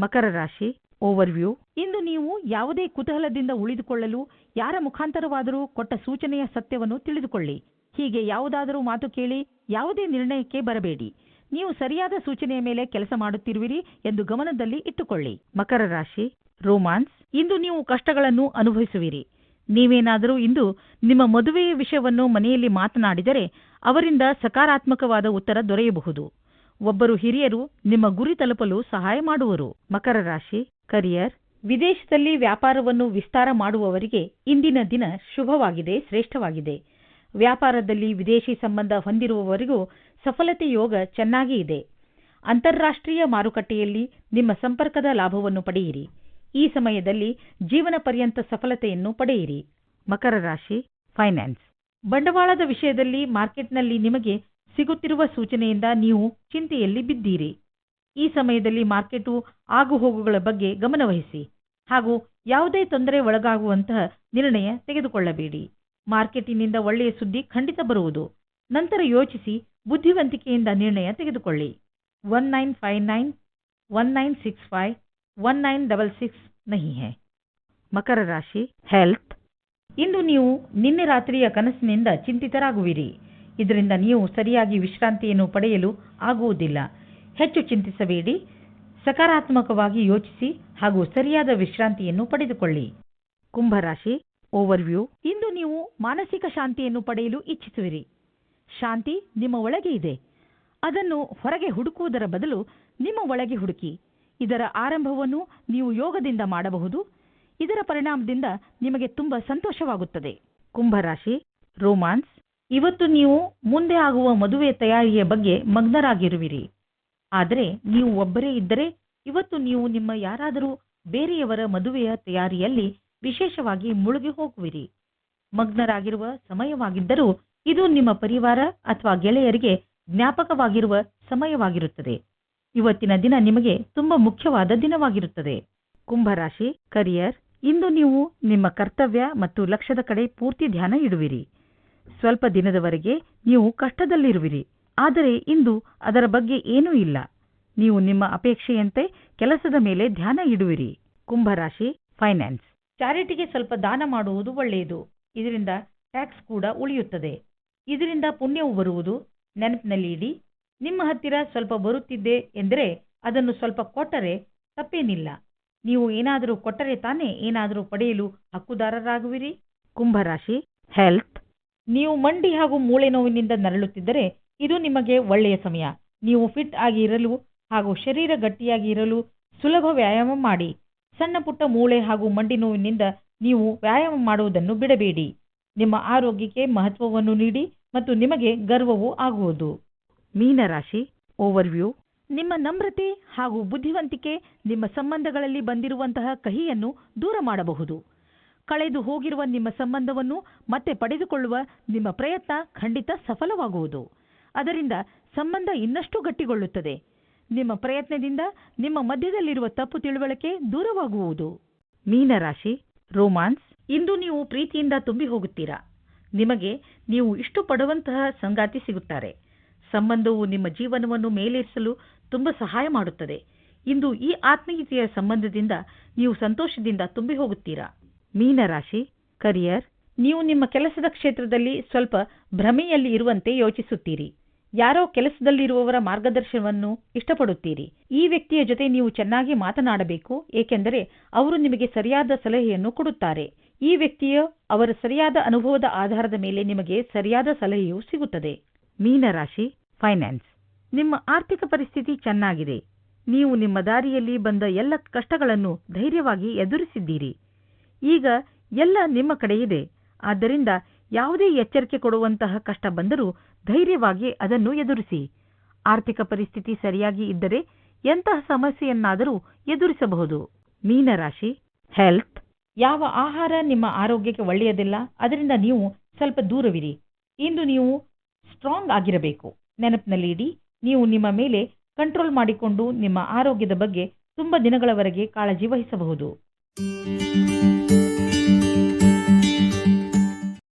ಮಕರ ರಾಶಿ ಓವರ್ವ್ಯೂ. ಇಂದು ನೀವು ಯಾವುದೇ ಕುತೂಹಲದಿಂದ ಉಳಿದುಕೊಳ್ಳಲು ಯಾರ ಮುಖಾಂತರವಾದರೂ ಕೊಟ್ಟ ಸೂಚನೆಯ ಸತ್ಯವನ್ನು ತಿಳಿದುಕೊಳ್ಳಿ. ಹೀಗೆ ಯಾವುದಾದರೂ ಮಾತು ಕೇಳಿ ಯಾವುದೇ ನಿರ್ಣಯಕ್ಕೆ ಬರಬೇಡಿ. ನೀವು ಸರಿಯಾದ ಸೂಚನೆಯ ಮೇಲೆ ಕೆಲಸ ಮಾಡುತ್ತಿರುವಿರಿ ಎಂದು ಗಮನದಲ್ಲಿ ಇಟ್ಟುಕೊಳ್ಳಿ. ಮಕರ ರಾಶಿ, ರೋಮಾನ್ಸ್, ಇಂದು ನೀವು ಕಷ್ಟಗಳನ್ನು ಅನುಭವಿಸುವಿರಿ. ನೀವೇನಾದರೂ ಇಂದು ನಿಮ್ಮ ಮದುವೆಯ ವಿಷಯವನ್ನು ಮನೆಯಲ್ಲಿ ಮಾತನಾಡಿದರೆ ಅವರಿಂದ ಸಕಾರಾತ್ಮಕವಾದ ಉತ್ತರ ದೊರೆಯಬಹುದು. ಒಬ್ಬರು ಹಿರಿಯರು ನಿಮ್ಮ ಗುರಿ ತಲುಪಲು ಸಹಾಯ ಮಾಡುವರು. ಮಕರ ರಾಶಿ ಕರಿಯರ್, ವಿದೇಶದಲ್ಲಿ ವ್ಯಾಪಾರವನ್ನು ವಿಸ್ತಾರ ಮಾಡುವವರಿಗೆ ಇಂದಿನ ದಿನ ಶುಭವಾಗಿದೆ, ಶ್ರೇಷ್ಠವಾಗಿದೆ. ವ್ಯಾಪಾರದಲ್ಲಿ ವಿದೇಶಿ ಸಂಬಂಧ ಹೊಂದಿರುವವರಿಗೂ ಸಫಲತೆ ಯೋಗ ಚೆನ್ನಾಗಿ ಇದೆ. ಅಂತಾರಾಷ್ಟ್ರೀಯ ಮಾರುಕಟ್ಟೆಯಲ್ಲಿ ನಿಮ್ಮ ಸಂಪರ್ಕದ ಲಾಭವನ್ನು ಪಡೆಯಿರಿ. ಈ ಸಮಯದಲ್ಲಿ ಜೀವನ ಪರ್ಯಂತ ಸಫಲತೆಯನ್ನು ಪಡೆಯಿರಿ. ಮಕರ ರಾಶಿ, ಫೈನಾನ್ಸ್. ಬಂಡವಾಳದ ವಿಷಯದಲ್ಲಿ ಮಾರ್ಕೆಟ್ನಲ್ಲಿ ನಿಮಗೆ ಸಿಗುತ್ತಿರುವ ಸೂಚನೆಯಿಂದ ನೀವು ಚಿಂತೆಯಲ್ಲಿ ಬಿದ್ದೀರಿ. ಈ ಸಮಯದಲ್ಲಿ ಮಾರ್ಕೆಟು ಆಗುಹೋಗುಗಳ ಬಗ್ಗೆ ಗಮನವಹಿಸಿ ಹಾಗೂ ಯಾವುದೇ ತೊಂದರೆ ಒಳಗಾಗುವಂತಹ ನಿರ್ಣಯ ತೆಗೆದುಕೊಳ್ಳಬೇಡಿ. ಮಾರ್ಕೆಟಿನಿಂದ ಒಳ್ಳೆಯ ಸುದ್ದಿ ಖಂಡಿತ ಬರುವುದು. ನಂತರ ಯೋಚಿಸಿ ಬುದ್ಧಿವಂತಿಕೆಯಿಂದ ನಿರ್ಣಯ ತೆಗೆದುಕೊಳ್ಳಿ. One nine five nine one nine six five one nine double six ನಹಿ ಹೇ ಮಕರ ರಾಶಿ ಹೆಲ್ತ್ ಇಂದು ನೀವು ನಿನ್ನೆ ರಾತ್ರಿಯ ಕನಸಿನಿಂದ ಚಿಂತಿತರಾಗುವಿರಿ. ಇದರಿಂದ ನೀವು ಸರಿಯಾಗಿ ವಿಶ್ರಾಂತಿಯನ್ನು ಪಡೆಯಲು ಆಗುವುದಿಲ್ಲ. ಹೆಚ್ಚು ಚಿಂತಿಸಬೇಡಿ. ಸಕಾರಾತ್ಮಕವಾಗಿ ಯೋಚಿಸಿ ಹಾಗೂ ಸರಿಯಾದ ವಿಶ್ರಾಂತಿಯನ್ನು ಪಡೆದುಕೊಳ್ಳಿ. ಕುಂಭರಾಶಿ ಓವರ್ವ್ಯೂ ಇಂದು ನೀವು ಮಾನಸಿಕ ಶಾಂತಿಯನ್ನು ಪಡೆಯಲು ಇಚ್ಛಿಸುವಿರಿ. ಶಾಂತಿ ನಿಮ್ಮ ಒಳಗೆ ಇದೆ. ಅದನ್ನು ಹೊರಗೆ ಹುಡುಕುವುದರ ಬದಲು ನಿಮ್ಮ ಒಳಗೆ ಹುಡುಕಿ. ಇದರ ಆರಂಭವನ್ನು ನೀವು ಯೋಗದಿಂದ ಮಾಡಬಹುದು. ಇದರ ಪರಿಣಾಮದಿಂದ ನಿಮಗೆ ತುಂಬಾ ಸಂತೋಷವಾಗುತ್ತದೆ. ಕುಂಭರಾಶಿ ರೋಮಾನ್ಸ್ ಇವತ್ತು ನೀವು ಮುಂದೆ ಆಗುವ ಮದುವೆ ತಯಾರಿಯ ಬಗ್ಗೆ ಮಗ್ನರಾಗಿರುವಿರಿ. ಆದರೆ ನೀವು ಒಬ್ಬರೇ ಇದ್ದರೆ ಇವತ್ತು ನೀವು ನಿಮ್ಮ ಯಾರಾದರೂ ಬೇರೆಯವರ ಮದುವೆಯ ತಯಾರಿಯಲ್ಲಿ ವಿಶೇಷವಾಗಿ ಮುಳುಗಿ ಹೋಗುವಿರಿ. ಮಗ್ನರಾಗಿರುವ ಸಮಯವಾಗಿದ್ದರೂ ಇದು ನಿಮ್ಮ ಪರಿವಾರ ಅಥವಾ ಗೆಳೆಯರಿಗೆ ಜ್ಞಾಪಕವಾಗಿರುವ ಸಮಯವಾಗಿರುತ್ತದೆ. ಇವತ್ತಿನ ದಿನ ನಿಮಗೆ ತುಂಬಾ ಮುಖ್ಯವಾದ ದಿನವಾಗಿರುತ್ತದೆ. ಕುಂಭರಾಶಿ, ಕರಿಯರ್, ಇಂದು ನೀವು ನಿಮ್ಮ ಕರ್ತವ್ಯ ಮತ್ತು ಲಕ್ಷ್ಯದ ಕಡೆ ಪೂರ್ತಿ ಧ್ಯಾನ ಇಡುವಿರಿ. ಸ್ವಲ್ಪ ದಿನದವರೆಗೆ ನೀವು ಕಷ್ಟದಲ್ಲಿರುವಿರಿ. ಆದರೆ ಇಂದು ಅದರ ಬಗ್ಗೆ ಏನೂ ಇಲ್ಲ. ನೀವು ನಿಮ್ಮ ಅಪೇಕ್ಷೆಯಂತೆ ಕೆಲಸದ ಮೇಲೆ ಧ್ಯಾನ ಇಡುವಿರಿ. ಕುಂಭರಾಶಿ ಫೈನಾನ್ಸ್ ಚಾರಿಟಿಗೆ ಸ್ವಲ್ಪ ದಾನ ಮಾಡುವುದು ಒಳ್ಳೆಯದು. ಇದರಿಂದ ಟ್ಯಾಕ್ಸ್ ಕೂಡ ಉಳಿಯುತ್ತದೆ. ಇದರಿಂದ ಪುಣ್ಯವು ಬರುವುದು ನೆನಪಿನಲ್ಲಿ ಇಡಿ. ನಿಮ್ಮ ಹತ್ತಿರ ಸ್ವಲ್ಪ ಬರುತ್ತಿದ್ದೆ ಎಂದರೆ ಅದನ್ನು ಸ್ವಲ್ಪ ಕೊಟ್ಟರೆ ತಪ್ಪೇನಿಲ್ಲ. ನೀವು ಏನಾದರೂ ಕೊಟ್ಟರೆ ತಾನೇ ಏನಾದರೂ ಪಡೆಯಲು ಹಕ್ಕುದಾರರಾಗುವಿರಿ. ಕುಂಭರಾಶಿ ಹೆಲ್ತ್ ನೀವು ಮಂಡಿ ಹಾಗೂ ಮೂಳೆ ನೋವಿನಿಂದ ನರಳುತ್ತಿದ್ದರೆ ಇದು ನಿಮಗೆ ಒಳ್ಳೆಯ ಸಮಯ. ನೀವು ಫಿಟ್ ಆಗಿ ಇರಲು ಹಾಗೂ ಶರೀರ ಗಟ್ಟಿಯಾಗಿ ಇರಲು ಸುಲಭ ವ್ಯಾಯಾಮ ಮಾಡಿ. ಸಣ್ಣ ಪುಟ್ಟ ಮೂಳೆ ಹಾಗೂ ಮಂಡಿ ನೋವಿನಿಂದ ನೀವು ವ್ಯಾಯಾಮ ಮಾಡುವುದನ್ನು ಬಿಡಬೇಡಿ. ನಿಮ್ಮ ಆರೋಗ್ಯಕ್ಕೆ ಮಹತ್ವವನ್ನು ನೀಡಿ ಮತ್ತು ನಿಮಗೆ ಗರ್ವವೂ ಆಗುವುದು. ಮೀನರಾಶಿ ಓವರ್ವ್ಯೂ ನಿಮ್ಮ ನಮ್ರತೆ ಹಾಗೂ ಬುದ್ಧಿವಂತಿಕೆ ನಿಮ್ಮ ಸಂಬಂಧಗಳಲ್ಲಿ ಬಂದಿರುವಂತಹ ಕಹಿಯನ್ನು ದೂರ ಮಾಡಬಹುದು. ಕಳೆದು ಹೋಗಿರುವ ನಿಮ್ಮ ಸಂಬಂಧವನ್ನು ಮತ್ತೆ ಪಡೆದುಕೊಳ್ಳುವ ನಿಮ್ಮ ಪ್ರಯತ್ನ ಖಂಡಿತ ಸಫಲವಾಗುವುದು. ಅದರಿಂದ ಸಂಬಂಧ ಇನ್ನಷ್ಟು ಗಟ್ಟಿಗೊಳ್ಳುತ್ತದೆ. ನಿಮ್ಮ ಪ್ರಯತ್ನದಿಂದ ನಿಮ್ಮ ಮಧ್ಯದಲ್ಲಿರುವ ತಪ್ಪು ತಿಳುವಳಿಕೆ ದೂರವಾಗುವುದು. ಮೀನರಾಶಿ, ರೋಮಾನ್ಸ್, ಇಂದು ನೀವು ಪ್ರೀತಿಯಿಂದ ತುಂಬಿ ಹೋಗುತ್ತೀರಾ? ನಿಮಗೆ ನೀವು ಇಷ್ಟಪಡುವಂತಹ ಸಂಗಾತಿ ಸಿಗುತ್ತಾರೆ. ಸಂಬಂಧವು ನಿಮ್ಮ ಜೀವನವನ್ನು ಮೇಲೇರಿಸಲು ತುಂಬ ಸಹಾಯ ಮಾಡುತ್ತದೆ. ಇಂದು ಈ ಆತ್ಮೀಯತೆಯ ಸಂಬಂಧದಿಂದ ನೀವು ಸಂತೋಷದಿಂದ ತುಂಬಿ ಹೋಗುತ್ತೀರಾ? ಮೀನರಾಶಿ, ಕರಿಯರ್, ನೀವು ನಿಮ್ಮ ಕೆಲಸದ ಕ್ಷೇತ್ರದಲ್ಲಿ ಸ್ವಲ್ಪ ಭ್ರಮೆಯಲ್ಲಿ ಇರುವಂತೆ ಯೋಚಿಸುತ್ತೀರಿ. ಯಾರೋ ಕೆಲಸದಲ್ಲಿರುವವರ ಮಾರ್ಗದರ್ಶನವನ್ನು ಇಷ್ಟಪಡುತ್ತೀರಿ. ಈ ವ್ಯಕ್ತಿಯ ಜೊತೆ ನೀವು ಚೆನ್ನಾಗಿ ಮಾತನಾಡಬೇಕು, ಏಕೆಂದರೆ ಅವರು ನಿಮಗೆ ಸರಿಯಾದ ಸಲಹೆಯನ್ನು ಕೊಡುತ್ತಾರೆ. ಈ ವ್ಯಕ್ತಿಯ ಅವರ ಸರಿಯಾದ ಅನುಭವದ ಆಧಾರದ ಮೇಲೆ ನಿಮಗೆ ಸರಿಯಾದ ಸಲಹೆಯು ಸಿಗುತ್ತದೆ. ಮೀನರಾಶಿ, ಫೈನಾನ್ಸ್. ನಿಮ್ಮ ಆರ್ಥಿಕ ಪರಿಸ್ಥಿತಿ ಚೆನ್ನಾಗಿದೆ. ನೀವು ನಿಮ್ಮ ದಾರಿಯಲ್ಲಿ ಬಂದ ಎಲ್ಲ ಕಷ್ಟಗಳನ್ನು ಧೈರ್ಯವಾಗಿ ಎದುರಿಸಿದ್ದೀರಿ. ಈಗ ಎಲ್ಲ ನಿಮ್ಮ ಕಡೆ ಇದೆ. ಆದ್ದರಿಂದ ಯಾವುದೇ ಎಚ್ಚರಿಕೆ ಕೊಡುವಂತಹ ಕಷ್ಟ ಬಂದರೂ ಧೈರ್ಯವಾಗಿ ಅದನ್ನು ಎದುರಿಸಿ. ಆರ್ಥಿಕ ಪರಿಸ್ಥಿತಿ ಸರಿಯಾಗಿ ಇದ್ದರೆ ಎಂತಹ ಸಮಸ್ಯೆಯನ್ನಾದರೂ ಎದುರಿಸಬಹುದು. ಮೀನರಾಶಿ, ಹೆಲ್ತ್. ಯಾವ ಆಹಾರ ನಿಮ್ಮ ಆರೋಗ್ಯಕ್ಕೆ ಒಳ್ಳೆಯದಿಲ್ಲ, ಅದರಿಂದ ನೀವು ಸ್ವಲ್ಪ ದೂರವಿರಿ. ಇಂದು ನೀವು ಸ್ಟ್ರಾಂಗ್ ಆಗಿರಬೇಕು. ನೆನಪಿನಲ್ಲಿಡಿ ನೀವು ನಿಮ್ಮ ಮೇಲೆ ಕಂಟ್ರೋಲ್ ಮಾಡಿಕೊಂಡು ನಿಮ್ಮ ಆರೋಗ್ಯದ ಬಗ್ಗೆ ತುಂಬ ದಿನಗಳವರೆಗೆ ಕಾಳಜಿ ವಹಿಸಬಹುದು.